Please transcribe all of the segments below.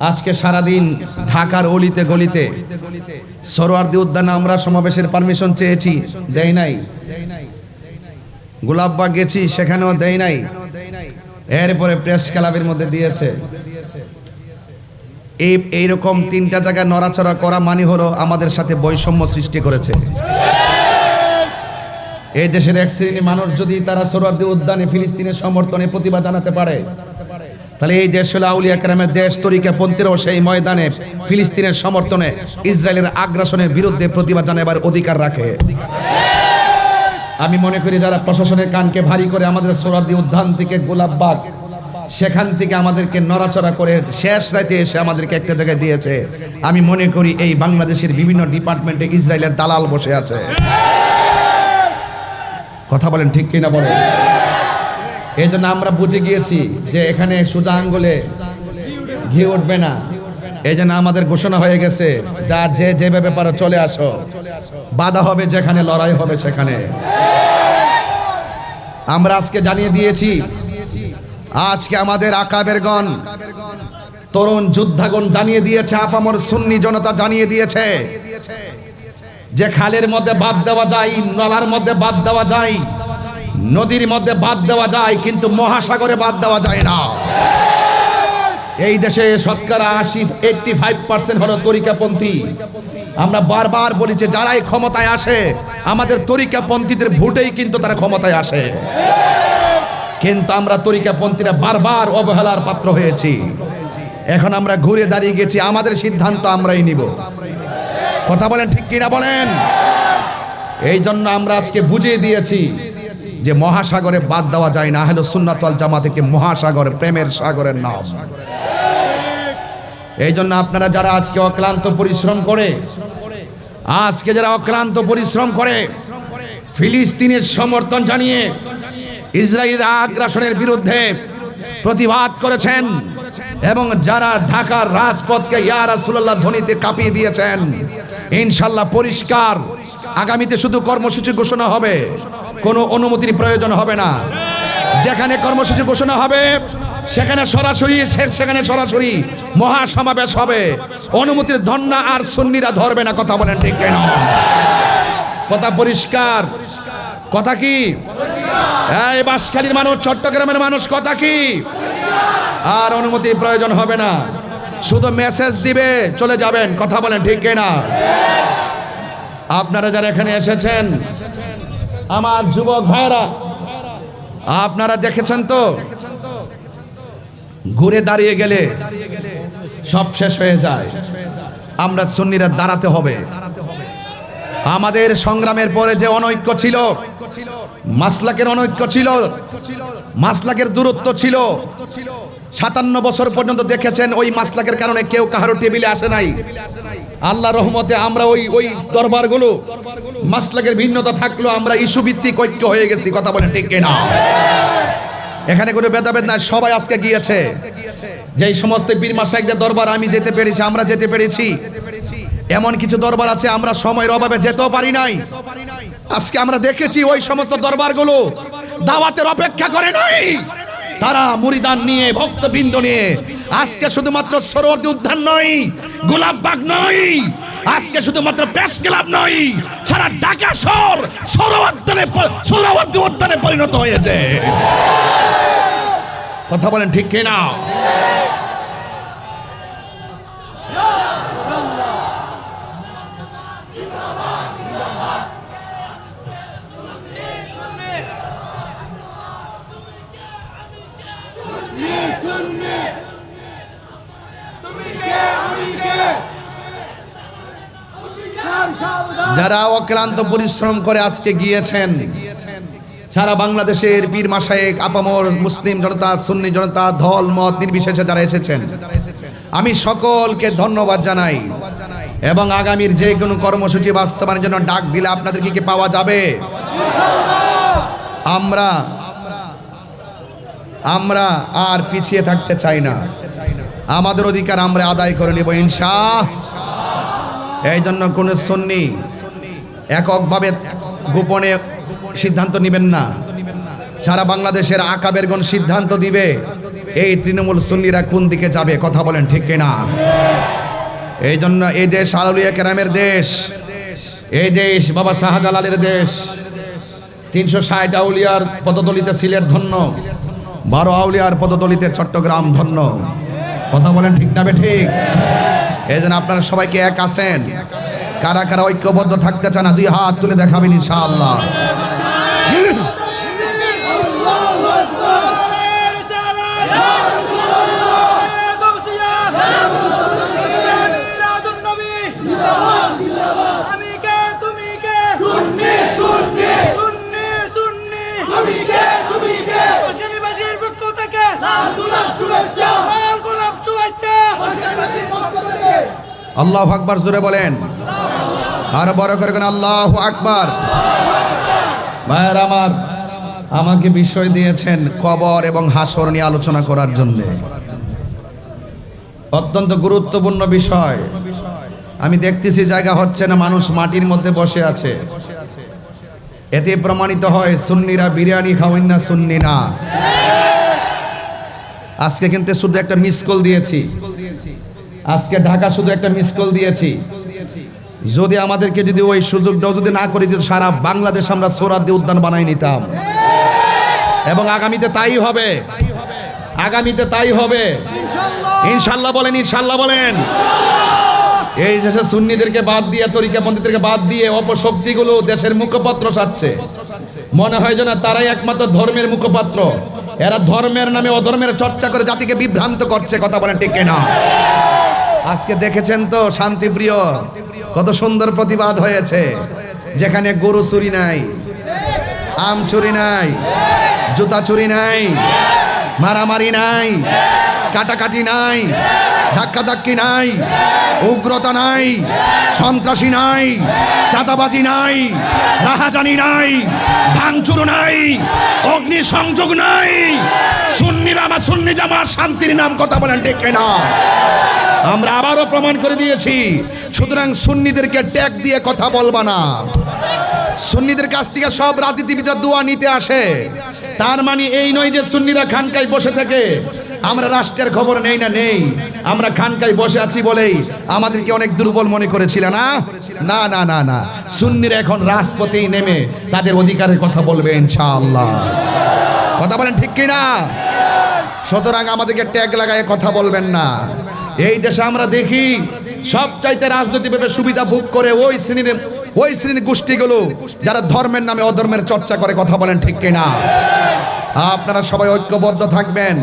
আজকে সারাদিন ঢাকার অলিতে গলিতে সরোয়ার্দি উদ্যানে আমরা সমাবেশের পারমিশন চেয়েছি, দেয় নাই। গোলাপবাগ গেছি, সেখানেও দেয় নাই। এরপরে প্রেস ক্লাবের মধ্যে দিয়েছে। এই, এইরকম তিনটা জায়গায় নড়াচড়া করা মানে হলো আমাদের সাথে বৈষম্য সৃষ্টি করেছে। এই দেশের এক শ্রেণি মানুষ যদি তারা সোহরাওয়ার্দী উদ্যানে ফিলিস্তিনের সমর্থনে প্রতিবাদ জানাতে পারে তাহলে এই দেশ হলো আউলিয়া কেরামের দেশ তরিকা পন্থীরাও সেই ময়দানে, ফিলিস্তিনের সমর্থনে, ইসরায়েলের আগ্রাসনের বিরুদ্ধে প্রতিবাদ জানাবার অধিকার রাখে। আমি মনে করি যারা প্রশাসনের কানকে ভারী করে আমাদের সোরাদি উদ্যান থেকে গোলাপবাগ সেখান থেকে আমাদেরকে নড়াচড়া করে শেষ রাতে এসে আমাদেরকে একটা জায়গায় দিয়েছে। আমি মনে করি এই বাংলাদেশের বিভিন্ন ডিপার্টমেন্টে ইসরায়েলের দালাল বসে আছে। কথা বলেন ঠিক কিনা বলেন? এই জন্য আমরা বুঝে গিয়েছি যে এখানে সোজা আঙ্গুলে ঘি উঠবে না। এই জন্য আমাদের ঘোষণা হয়ে গেছে যার যে যেভাবে পারো চলে আসো। বাধা হবে যেখানে, লড়াই হবে সেখানে। আমরা আজকে জানিয়ে দিয়েছি, আজকে আমাদের আকাবের গণ, তরুণ যোদ্ধাগণ জানিয়ে দিয়েছে, আপামর সুন্নি জনতা জানিয়ে দিয়েছে, যে খালের মধ্যে বাদ দেওয়া যায়, নলার মধ্যে বাদ দেওয়া যায়। নদীর মধ্যে বাদ দেওয়া যায়, কিন্তু মহাসাগরে বাদ দেওয়া যায় না। এই দেশে শতকরা আশি এইটটি ফাইভ পার্সেন্ট হলো তরিকাপন্থী। আমরা বারবার বলি যে যারাই ক্ষমতায় আসে, আমাদের তরিকাপন্থীদের ভোটেই কিন্তু তারা ক্ষমতায় আসে। কিন্তু আমরা তরিকাপন্থীরা বারবার অবহেলার পাত্র হয়েছি। এখন আমরা ঘুরে দাঁড়িয়ে গেছি, আমাদের সিদ্ধান্ত আমরাই নিব। কথা বলেন ঠিক কিনা বলেন? এই জন্য আমরা আজকে বুঝিয়ে দিয়েছি যে মহাসাগরে বাদ দেওয়া যায় না হলো সুন্নাতল জামাত একটি মহাসাগর, প্রেমের সাগরের নাম। এই জন্য আপনারা যারা আজকে অক্লান্ত পরিশ্রম করে, আজকে যারা অক্লান্ত পরিশ্রম করে, ফিলিস্তিনের সমর্থন জানিয়ে ইসরায়েলের আগ্রাসনের বিরুদ্ধে প্রতিবাদ করেছেন। এবং যারা ঢাকার রাজপথকে ইয়া রাসূলুল্লাহ ধ্বনিতে কাঁপিয়ে দিয়েছেন ইনশাল্লাহ পরিষ্কার। আগামীতে শুধু কর্মসূচি ঘোষণা হবে, কোনো অনুমতির প্রয়োজন হবে না। যেখানে কর্মসূচি ঘোষণা হবে, সেখানে সরাসরি সেখানে সরাসরি মহাসমাবেশ হবে। অনুমতির ধন্না আর সুন্নিরা ধরবে না, কথা বলেন ঠিক কেন। কথা পরিষ্কার। কথা কি? এই বাঁশখালীর মানুষ, চট্টগ্রামের মানুষ, কথা কি? আর অনুমতির প্রয়োজন হবে না। শুধু মেসেজ দিবে, চলে যাবেন। কথা বলেন, ঠিক না আপনারা যারা এখানে এসেছেন, আমার যুবক ভাইরা আপনারা দেখেছেন তো? ঘুরে দাঁড়িয়ে গেলে সব শেষ হয়ে যায়। আমরা সুন্নিরা দাঁড়াতে হবে। আমাদের সংগ্রামের পরে যে অনৈক্য ছিল মাসলাকের অনৈক্য ছিল। মাসলাকের দূরত্ব ছিল। সাতান্ন বছর পর্যন্ত দেখেছেন ওই মাসলাকের কারণে কেউ কাহারো টেবিলে আসে নাই। আল্লাহ রহমতে আমরা ওই ওই দরবারগুলো, মাসলাকের ভিন্নতা থাকলেও আমরা ইস্যু ভিত্তিক ঐক্য হয়ে গেছি, কথা বলে ঠিক না এখানে কোনো ভেদাভেদ নাই, সবাই আজকে গিয়েছে। যেই সমস্ত বীর মাসাইকদের দরবার আমি যেতে পেরেছি, আমরা যেতে পেরেছি। এমন কিছু দরবার আছে, আমরা সময়ের অভাবে যেতেও পারি নাই। আজকে আমরা দেখেছি ওই সমস্ত দরবারগুলো দাওয়াতের অপেক্ষা করে নাই। তারা মুরিদান নিয়ে, ভক্তবৃন্দ নিয়ে, আজকে শুধুমাত্র সরোয়ার্দী উদ্যান নয় গোলাপবাগ নয়, আজকে শুধুমাত্র প্রেস ক্লাব নয়, সারা ঢাকা শহর সরোয়ার্দনে সরোয়ার্দী উদ্যানে পরিণত হয়েছে। কথা বলেন ঠিক কিনা? যারা অক্লান্ত পরিশ্রম করে আজকে গিয়েছেন, সারা বাংলাদেশের পীর মাসায়েক আপামর মুসলিম জনতা, সুন্নি জনতা, ধল, মত নির্বিশেষে যারা এসেছেন, আমি সকলকে ধন্যবাদ জানাই এবং আগামীর যে কোনো কর্মসূচি বাস্তবায়নের জন্য ডাক দিলে আপনাদের কি পাওয়া যাবে? আমরা আমরা আর পিছিয়ে থাকতে চাই না। আমাদের অধিকার আমরা আদায় করে নেব ইনশা এই জন্য কোন সন্নি এককভাবে গোপনে সিদ্ধান্ত নেবেন না। সারা বাংলাদেশের আকাবেরগণ সিদ্ধান্ত দিবে। এই তৃণমূল সুন্নিরা কোন দিকে যাবে কথা বলেন ঠিক কিনা? এই জন্য এই দেশ আলুলিয়া কেরামের দেশ, এই দেশ বাবা শাহজালালের দেশ, তিনশো ষাট আউলিয়ার পদতলিতে সিলেট ধন্য, বারো আউলিয়ার পদতলিতে চট্টগ্রাম ধন্য। কথা বলেন ঠিক না ঠিক? এই জন্য আপনারা সবাইকে এক আছেন। কারা কারা ঐক্যবদ্ধ থাকতে চান না দুই হাত তুলে দেখাবেন ইনশাআল্লাহ। আমি কে? আল্লাহ আকবার জোরে বলেন। আর বড় করে আল্লাহ আকবার। ভাইয়ের আমার, আমাকে বিষয় দিয়েছেন কবর এবং হাসর নিয়ে আলোচনা করার জন্য। অত্যন্ত গুরুত্বপূর্ণ বিষয়। আমি দেখতেছি জায়গা হচ্ছে না, মানুষ মাটির মধ্যে বসে আছে। এতে প্রমাণিত হয়, সুন্নিরা বিরিয়ানি খাওয়েন না সুন্নি না আজকে কিন্তু শুধু একটা মিস কল দিয়েছি। আজকে ঢাকা শুধু একটা মিস কল দিয়েছি। যদি আমাদেরকে যদি ওই সুযোগটাও যদি না করে দিত সারা বাংলাদেশ আমরা সোরাদ্দি উদ্যান বানাই নিতাম। এবং আগামীতে তাই হবে। আগামীতে তাই হবে। ইনশাল্লাহ। বলেন ইনশাল্লাহ বলেন। এই দেশে সুন্নিদেরকে বাদ দিয়ে তরিকাপন্থীদেরকে বাদ দিয়ে অপশক্তিগুলো দেশের মুখপত্র সাচ্ছে মনে হয় যেন তারাই একমাত্র ধর্মের মুখপাত্র। এরা ধর্মের নামে অধর্মের চর্চা করে জাতিকে বিভ্রান্ত করছে, কথা বলেন ঠিক না আজকে দেখেছেন তো, শান্তিপ্রিয়, কত সুন্দর প্রতিবাদ হয়েছে। যেখানে গরু চুরি নাই, আম চুরি নাই, জুতা চুরি নাই, মারামারি নাই কাটাকাটি নাই, ধাক্কাধাক্কি নাই, উগ্রতা নাই, সন্ত্রাসী নাই, চাঁদাবাজি নাই, রাহাজানি নাই, ভাঙচুর নাই অগ্নি সংযোগ নাই। সুন্নিরা আমার সুন্নি জামার শান্তির নাম কথা বলেন ডেকে না আমরা আবারও প্রমাণ করে দিয়েছি, সুতরাং সুন্নিদেরকে ট্যাগ দিয়ে কথা বলবা না। সুন্নিদের কাছ থেকে সব রাজনীতিবিদরা দোয়া নিতে আসে। তার মানে এই নয় যে সুন্নিরা খানকায় বসে থাকে। আমরা রাষ্ট্রের খবর নেই না নেই। আমরা খানকায় বসে আছি বলেই আমাদেরকে অনেক দুর্বল মনে করেছিল না না না না না। সুন্নিরা এখন রাজপথেই নেমে তাদের অধিকারের কথা বলবে, ইনশাআল্লাহ। কথা বলেন ঠিক কিনা? সুতরাং আমাদেরকে ট্যাগ লাগায় কথা বলবেন না। এই দেশে আমরা দেখি সব চাইতে রাজনৈতিকভাবে সুবিধা ভোগ করে ওই শ্রেণির ওই শ্রেণির গোষ্ঠীগুলো যারা ধর্মের নামে অধর্মের চর্চা করে কথা বলেন ঠিক কিনা? আপনারা সবাই ঐক্যবদ্ধ থাকবেন।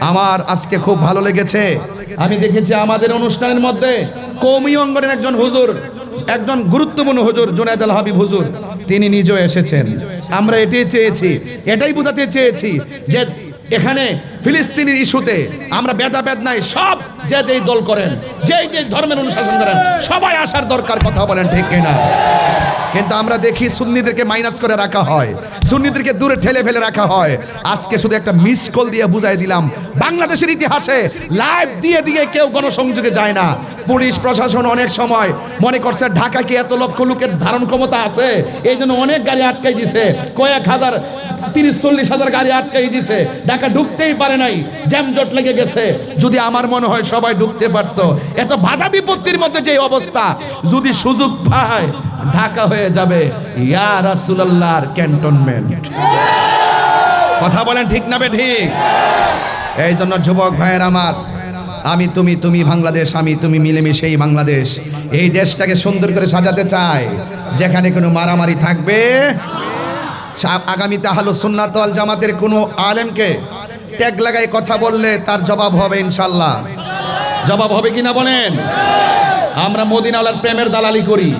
আমার আজকে খুব ভালো লেগেছে। আমি দেখেছি আমাদের অনুষ্ঠানের মধ্যে কৌমি অঙ্গনের একজন হুজুর, একজন গুরুত্বপূর্ণ হুজুর, জুনায়দ আল হাবিব হুজুর। তিনি নিজেও এসেছেন। আমরা এটাই চেয়েছি, এটাই বোঝাতে চেয়েছি যে এখানে ফিলিস্তিনের ইস্যুতে আমরা ভেদাভেদ নাই, সব যে যেই দল করেন, যেই যে ধর্মের অনুশাসন করেন, সবাই আসার দরকার কথা বলেন, ঠিক কিনা? কিন্তু আমরা দেখি সুন্নিদেরকে মাইনাস করে রাখা হয়, সুন্নিদেরকে দূরে ঠেলে ফেলে রাখা হয়। আজকে শুধু একটা মিস কল দিয়ে বুঝাই দিলাম, বাংলাদেশের ইতিহাসে লাইভ দিয়ে দিয়ে কেউ গণসংযোগে যায় না। পুলিশ, প্রশাসন অনেক সময় মনে করছে ঢাকা কি এত লক্ষ লোকের ধারণ ক্ষমতা আছে? এই জন্য অনেক গাড়ি আটকাই দিছে, কয়েক হাজার তিরিশ, চল্লিশ হাজার গাড়ি আটকাই দিছে। ক্যান্টনমেন্ট। কথা বলেন ঠিক না বে ঠিক এই জন্য যুবক ভাইয়ের আমার, আমি তুমি তুমি বাংলাদেশ, আমি তুমি মিলেমিশে এই বাংলাদেশ। এই দেশটাকে সুন্দর করে সাজাতে চাই, যেখানে কোনো মারামারি থাকবে আগামীতে আহলো সুন্নাত আল জামাতের কোনো আলেমকে ট্যাগ লাগাই কথা বললে তার জবাব হবে ইনশাল্লাহ জবাব হবে কিনা বলেন? আমরা মদিনাওয়ালার প্রেমের দালালি করি।